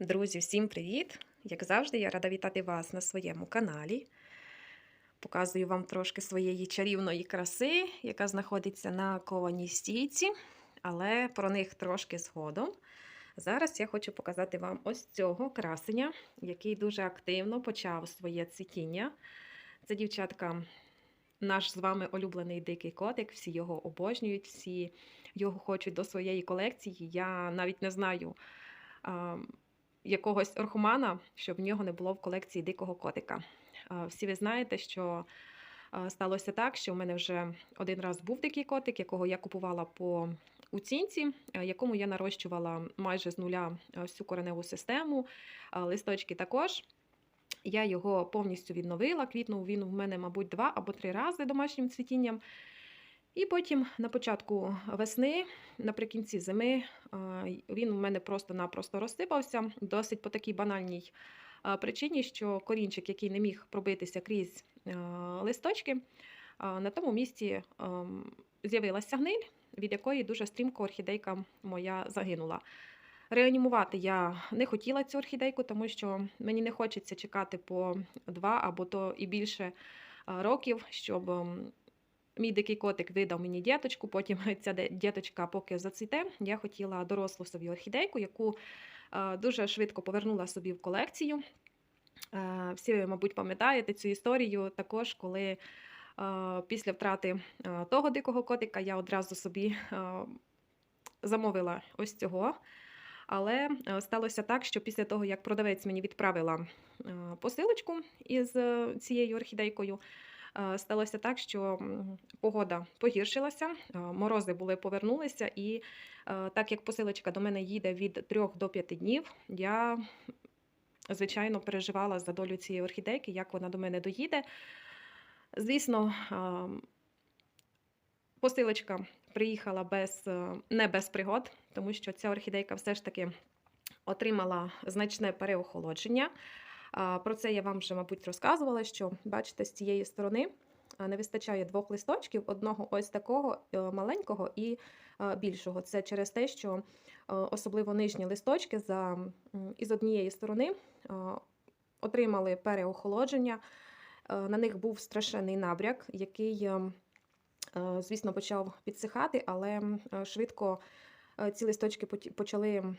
Друзі, всім привіт! Як завжди, я рада вітати вас на своєму каналі. Показую вам трошки своєї чарівної краси, яка знаходиться на кованій стійці, але про них трошки згодом. Зараз я хочу показати вам ось цього красення, який дуже активно почав своє цвітіння. Це дівчатка, наш з вами улюблений дикий котик, всі його обожнюють, всі його хочуть до своєї колекції. Я навіть не знаю. Якогось орхумана, щоб в нього не було в колекції дикого котика. Всі ви знаєте, що сталося так, що в мене вже один раз був дикий котик, якого я купувала по оцінці, якому я нарощувала майже з нуля всю кореневу систему, листочки також. Я його повністю відновила. Квітнув він в мене, мабуть, два або три рази домашнім цвітінням. І потім на початку весни, наприкінці зими, він у мене просто-напросто розсипався. Досить по такій банальній причині, що корінчик, який не міг пробитися крізь листочки, на тому місці з'явилася гниль, від якої дуже стрімко орхідейка моя загинула. Реанімувати я не хотіла цю орхідейку, тому що мені не хочеться чекати по два або то і більше років, щоб ем, Мій дикий котик видав мені діточку, потім ця діточка поки зацвіте. Я хотіла дорослу собі орхідейку, яку е, дуже швидко повернула собі в колекцію. Е, Всі ви, мабуть, пам'ятаєте цю історію також, коли е, після втрати того дикого котика я одразу собі замовила ось цього. Але сталося так, що після того, як продавець мені відправила посилочку із цією орхідейкою, сталося так, що погода погіршилася, е, морози були повернулися, і е, так як посилочка до мене їде від 3 до 5 днів, я звичайно переживала за долю цієї орхідейки, як вона до мене доїде. Звісно, е, посилочка приїхала без, е, не без пригод, тому що ця орхідейка все ж таки отримала значне переохолодження. Про це я вам вже, мабуть, розказувала, що бачите, з цієї сторони не вистачає двох листочків, одного ось такого е, маленького і е, більшого. Це через те, що е, особливо нижні листочки за, із однієї сторони отримали переохолодження. На них був страшенний набряк, який, е, е, звісно, почав підсихати, але швидко ці листочки почали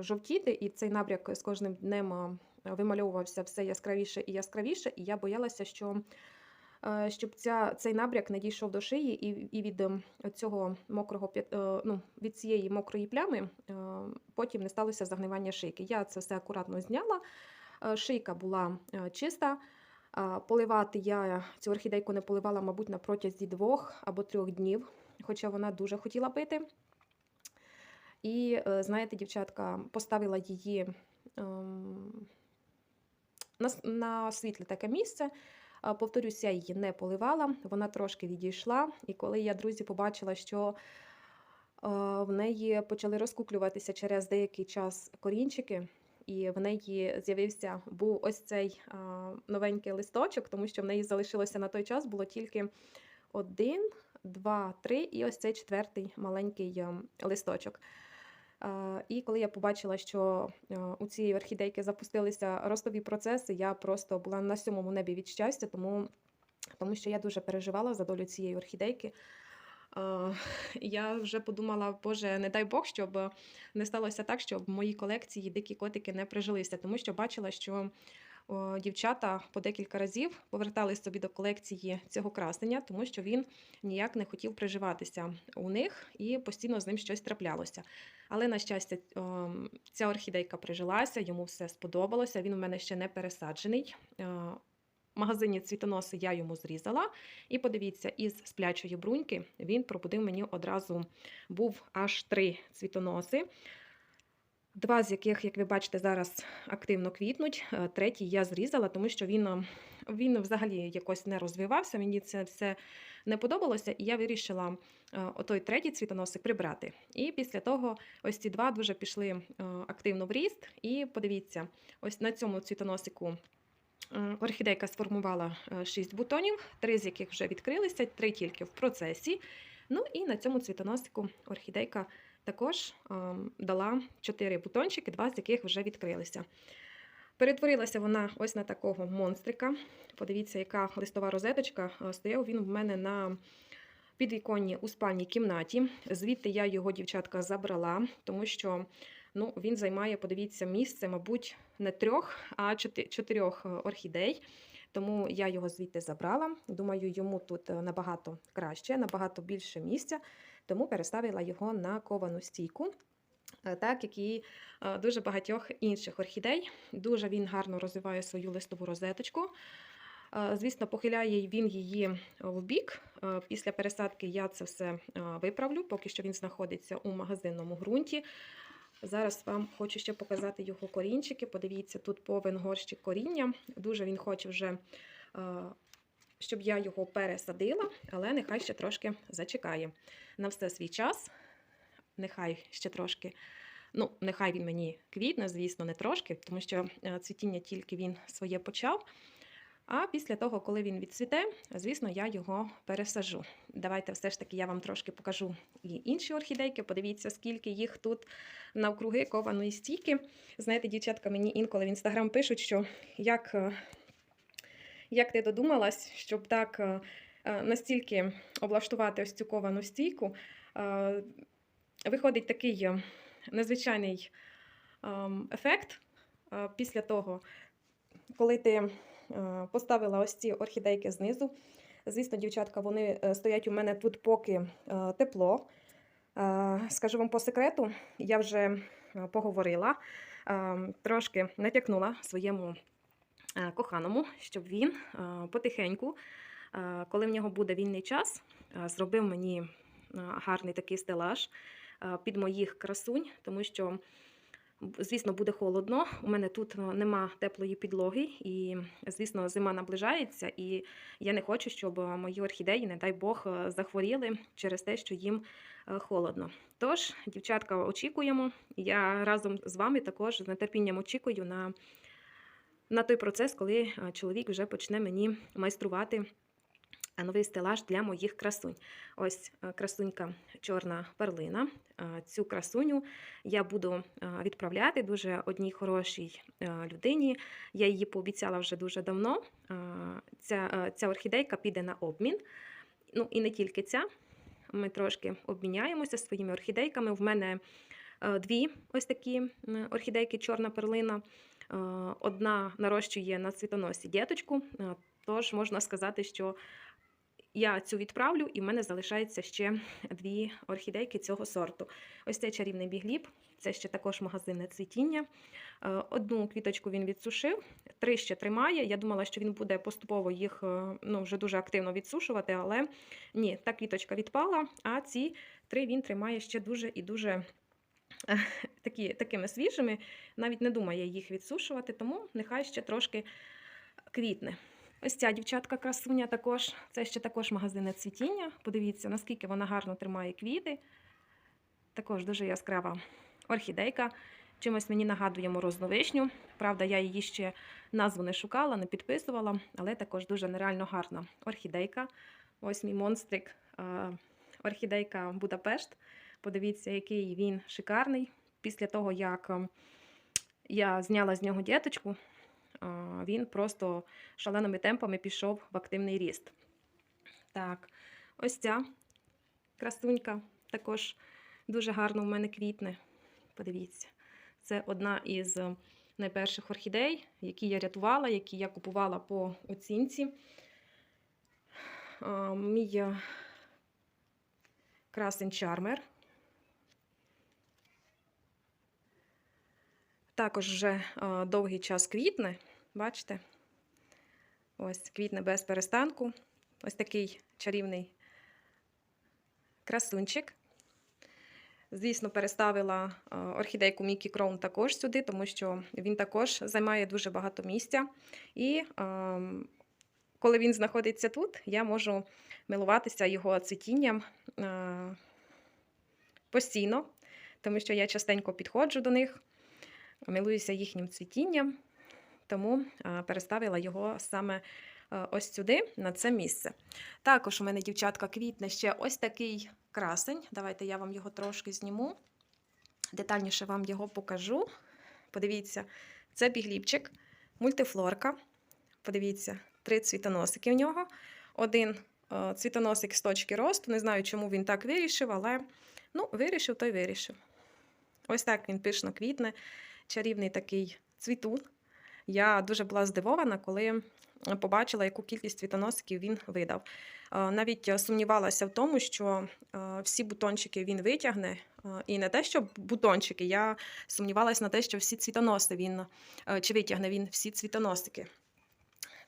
жовтіти, і цей набряк з кожним днем е, вимальовувався все яскравіше і яскравіше. І я боялася, що е, щоб ця, цей набряк не дійшов до шиї, і, і від ем, цього мокрого е, ну, від цієї мокрої плями е, потім не сталося загнивання шийки. Я це все акуратно зняла. Шийка була чиста. Поливати я цю орхідейку не поливала, мабуть, на протязі двох або трьох днів, хоча вона дуже хотіла пити. І, знаєте, дівчатка, поставила її ем, на, с- на світле таке місце. Повторюсь, я її не поливала, вона трошки відійшла. І коли я, друзі, побачила, що в неї почали розкуклюватися через деякий час корінчики, і в неї з'явився був ось цей новенький листочок, тому що в неї залишилося на той час було тільки один, два, три, і ось цей четвертий маленький ем, листочок. Е, І коли я побачила, що е, у цієї орхідейки запустилися ростові процеси, я просто була на сьомому небі від щастя, тому, тому що я дуже переживала за долю цієї орхідейки. Е, Я вже подумала, Боже, не дай Бог, щоб не сталося так, щоб в моїй колекції дикі котики не прижилися, тому що бачила, що дівчата по декілька разів повертались собі до колекції цього красення, тому що він ніяк не хотів приживатися у них і постійно з ним щось траплялося. Але, на щастя, ця орхідейка прижилася, йому все сподобалося. Він у мене ще не пересаджений. Е, В магазині цвітоноси я йому зрізала. І подивіться, із сплячої бруньки він пробудив мені одразу був аж три цвітоноси. Два з яких, як ви бачите, зараз активно квітнуть. Е, Третій я зрізала, тому що він, е, він взагалі якось не розвивався. Мені це все не подобалося, і я вирішила е, отой третій цвітоносик прибрати. І після того ось ці два дуже пішли активно в ріст. І подивіться, ось на цьому цвітоносику орхідейка сформувала 6 бутонів, три з яких вже відкрилися, три тільки в процесі. Ну і на цьому цвітоносику орхідейка також ем, дала 4 бутончики, два з яких вже відкрилися. Перетворилася вона ось на такого монстрика. Подивіться, яка листова розеточка. Е, Стояв він в мене на підвіконні у спальній кімнаті. Звідти я його, дівчатка, забрала, тому що ну, він займає, подивіться, місце, мабуть, не трьох, а чотирьох е, орхідей. Тому я його звідти забрала. Думаю, йому тут е, набагато краще, набагато більше місця, тому переставила його на ковану стійку. е, Так, як і е, дуже багатьох інших орхідей. Дуже він гарно розвиває свою листову розеточку. Звісно, похиляє він її в бік. Після пересадки я це все виправлю, поки що він знаходиться у магазинному ґрунті. Зараз вам хочу ще показати його корінчики. Подивіться, тут повен горщик коріння. Дуже він хоче вже, е, щоб я його пересадила, але нехай ще трошки зачекає. На все свій час. Нехай ще трошки. Ну, нехай він мені квітне, звісно, не трошки, тому що е, цвітіння тільки він своє почав. А після того, коли він відцвіте, звісно, я його пересажу. Давайте все ж таки я вам трошки покажу і інші орхідейки. Подивіться, скільки їх тут навкруги кованої стійки. Знаєте, дівчатка мені інколи в інстаграм пишуть, що як, е, як ти додумалась, щоб так е, е, настільки облаштувати ось цю ковану стійку. Виходить такий незвичайний ем, ефект після того, коли ти поставила ось ці орхідейки знизу. Звісно, дівчатка, вони е, стоять у мене тут поки е, тепло. Е, Скажу вам по секрету, я вже е, поговорила, е, трошки натякнула своєму е, коханому, щоб він е, потихеньку, е, коли в нього буде вільний час, е, зробив мені е, гарний такий стелаж е, під моїх красунь, тому що Звісно, буде холодно. У мене тут е, нема теплої підлоги, і, звісно, зима наближається, і я не хочу, щоб е, мої орхідеї, не дай Бог, е, захворіли через те, що їм холодно. Тож, дівчатка, очікуємо. Я разом з вами також з нетерпінням очікую на, на той процес, коли чоловік вже почне мені майструвати новий стелаж для моїх красунь. Ось е, красунька чорна перлина. Е, Цю красуню я буду е, відправляти дуже одній хорошій людині. Я її пообіцяла вже дуже давно. Ця, ця орхідейка піде на обмін. Ну і не тільки ця. Ми трошки обміняємося своїми орхідейками. В мене дві ось такі орхідейки чорна перлина. Одна нарощує на цвітоносі діточку, тож можна сказати, що я цю відправлю, і в мене залишається ще дві орхідейки цього сорту. Ось цей чарівний бігліб, це ще також магазинне цвітіння. Е, Одну квіточку він відсушив, три ще тримає. Я думала, що він буде поступово їх е, ну, вже дуже активно відсушувати, але ні, та квіточка відпала, а ці три він тримає ще дуже і дуже е, такі, такими свіжими. Навіть не думає їх відсушувати, тому нехай ще трошки квітне. Ось ця дівчатка красуня також. Це ще також магазинне цвітіння. Подивіться, наскільки вона гарно тримає квіти. Також дуже яскрава орхідейка. Чимось мені нагадує морозну вишню. Правда, я її ще назву не шукала, не підписувала, але також дуже нереально гарна орхідейка. Ось мій монстрик, орхідейка Будапешт. Подивіться, який він шикарний. Після того, як е, я зняла з нього діточку, він просто шаленими темпами пішов в активний ріст. Так, ось ця красунька також дуже гарно у мене квітне. Подивіться, це одна із найперших орхідей, які я рятувала, які я купувала по оцінці. Мій красень чармер. Також вже довгий час квітне, бачите? Ось квітне без перестанку. Ось такий чарівний красунчик. Звісно, переставила е, орхідейку Мікі Кроун також сюди, тому що він також займає дуже багато місця. І ем, коли він знаходиться тут, я можу милуватися його цвітінням е, постійно, тому що я частенько підходжу до них, милуюся їхнім цвітінням, тому е, переставила його саме е, ось сюди, на це місце. Також у мене, дівчатка, квітне ще ось такий красень. Давайте я вам його трошки зніму. детальніше вам його покажу. Подивіться, це бігліпчик, мультифлорка. Подивіться, три цвітоносики в нього. Один е, цвітоносик з точки росту. Не знаю, чому він так вирішив, але ну, вирішив, то й вирішив. Ось так він пишно квітне, чарівний такий цвітун. Я дуже була здивована, коли побачила, яку кількість цвітоносиків він видав. Е, Навіть сумнівалася в тому, що е, всі бутончики він витягне. Е, І не те, що бутончики, я сумнівалася на те, що всі цвітоноси він чи витягне він всі цвітоносики.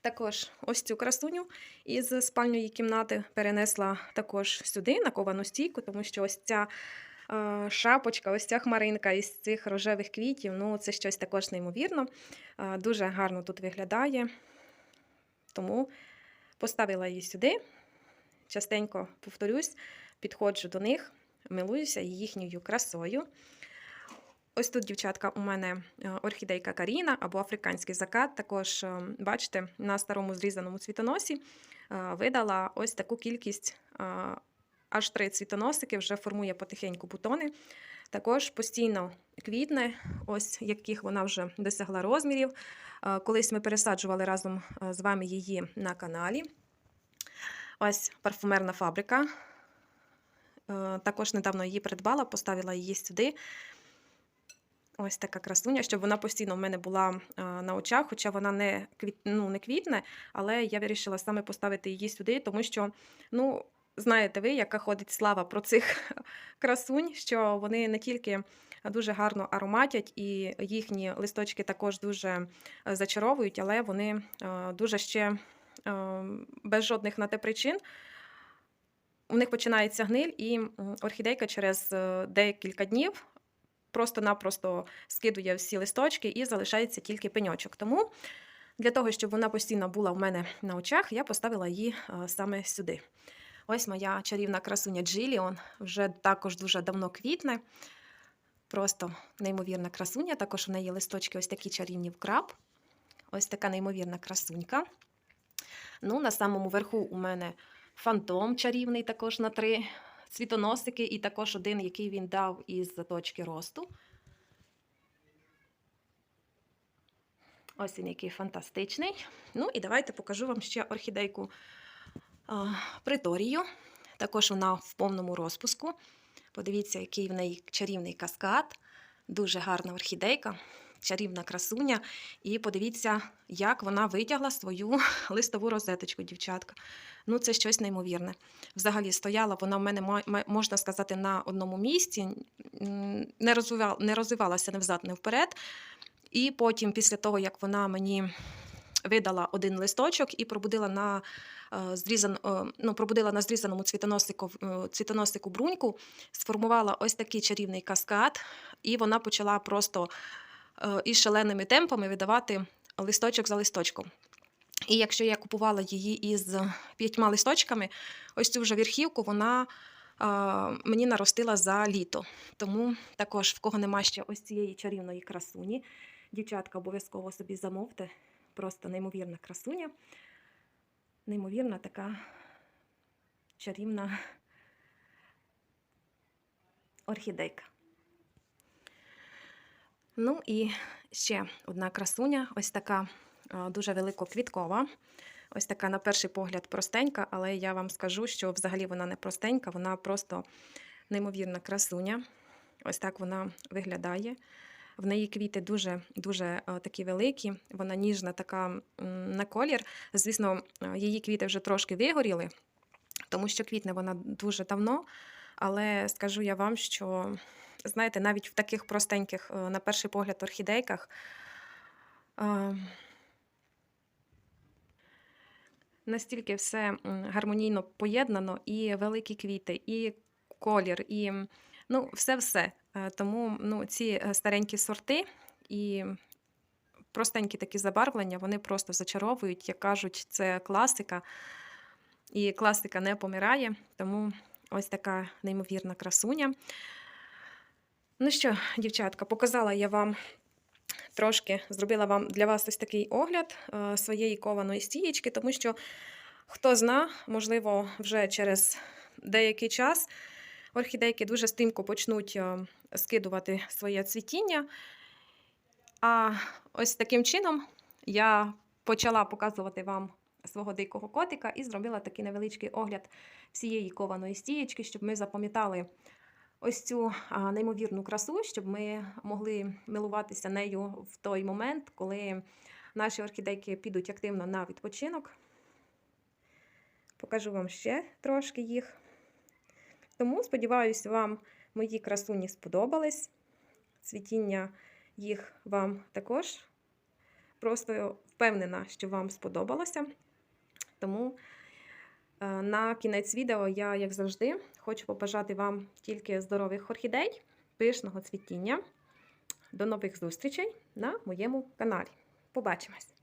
Також ось цю красуню із спальної кімнати перенесла також сюди, на ковану стійку, тому що ось ця шапочка, ось ця хмаринка із цих рожевих квітів, ну це щось також неймовірно. Дуже гарно тут виглядає. Тому поставила її сюди. Частенько повторюсь, підходжу до них, милуюся їхньою красою. Ось тут, дівчатка, у мене е, орхідейка Каріна або африканський закат. Також, е, бачите, на старому зрізаному цвітоносі е, видала ось таку кількість, аж три цвітоносики, вже формує потихеньку бутони. Також постійно квітне, ось яких вона вже досягла розмірів. Е, Колись ми пересаджували разом е, з вами її на каналі. Ось парфумерна фабрика. Е, Також недавно її придбала, поставила її сюди. Ось така красуня, щоб вона постійно в мене була на очах, хоча вона не, квіт, ну, не квітне, але я вирішила саме поставити її сюди, тому що, ну, знаєте ви, яка ходить слава про цих красунь, що вони не тільки дуже гарно ароматять, і їхні листочки також дуже е, зачаровують, але вони е, дуже ще е, без жодних на те причин. У них починається гниль, і орхідейка через декілька днів просто-напросто скидує всі листочки і залишається тільки пеньочок. Тому для того, щоб вона постійно була в мене на очах, я поставила її саме сюди. Ось моя чарівна красуня Джиліон, вже також дуже давно квітне. Просто неймовірна красуня. Також у неї листочки ось такі чарівні вкраб. Ось така неймовірна красунька. Ну, на самому верху у мене фантом чарівний, також на три цвітоносики, і також один, який він дав із точки росту. Ось він який фантастичний. Ну і давайте покажу вам ще орхідейку приторію. Також вона в повному розпуску. Подивіться, який в неї чарівний каскад. Дуже гарна орхідейка, чарівна красуня. І подивіться, як вона витягла свою листову розеточку, дівчатка. Ну, це щось неймовірне. Взагалі стояла вона в мене, можна сказати, на одному місці, не розвивалася не взад, не вперед. І потім, після того, як вона мені видала один листочок і пробудила на, е, зрізан, е, ну, пробудила на зрізаному цвітоносику, е, цвітоносику бруньку, сформувала ось такий чарівний каскад, і вона почала просто із шаленими темпами видавати листочок за листочком. І якщо я купувала її із п'ятьма листочками, ось цю вже верхівку вона мені наростила за літо. Тому також, в кого нема ще ось цієї чарівної красуні, дівчатка обов'язково собі замовте. Просто неймовірна красуня, неймовірна така чарівна орхідейка. Ну і ще одна красуня, ось така дуже великоквіткова. Ось така, на перший погляд, простенька, але я вам скажу, що взагалі вона не простенька, вона просто неймовірна красуня. Ось так вона виглядає. В неї квіти дуже дуже е, такі великі, вона ніжна, така на колір. Звісно, е, її квіти вже трошки вигоріли, тому що квітне вона дуже давно. Але скажу я вам, що знаєте, навіть в таких простеньких, е, на перший погляд, орхідейках. Настільки все гармонійно поєднано, і великі квіти, і колір, і ну, все-все. Е, Тому ну, ці е, старенькі сорти і простенькі такі забарвлення, вони просто зачаровують, як кажуть, це класика. І класика не помирає, тому ось така неймовірна красуня. Ну що, дівчатка, показала я вам трошки, зробила вам для вас ось такий огляд е, своєї кованої стієчки, тому що хто зна, можливо, вже через деякий час орхідейки дуже стрімко почнуть скидувати своє цвітіння. А ось таким чином я почала показувати вам свого дикого котика і зробила такий невеличкий огляд всієї кованої стієчки, щоб ми запам'ятали ось цю неймовірну красу, щоб ми могли милуватися нею в той момент, коли наші орхідейки підуть активно на відпочинок. Покажу вам ще трошки їх. Тому, сподіваюся, вам мої красуні сподобались. Цвітіння їх вам також. Просто впевнена, що вам сподобалося. Тому е, на кінець відео я, як завжди, хочу побажати вам тільки здорових орхідей, пишного цвітіння. До нових зустрічей на моєму каналі. Побачимось!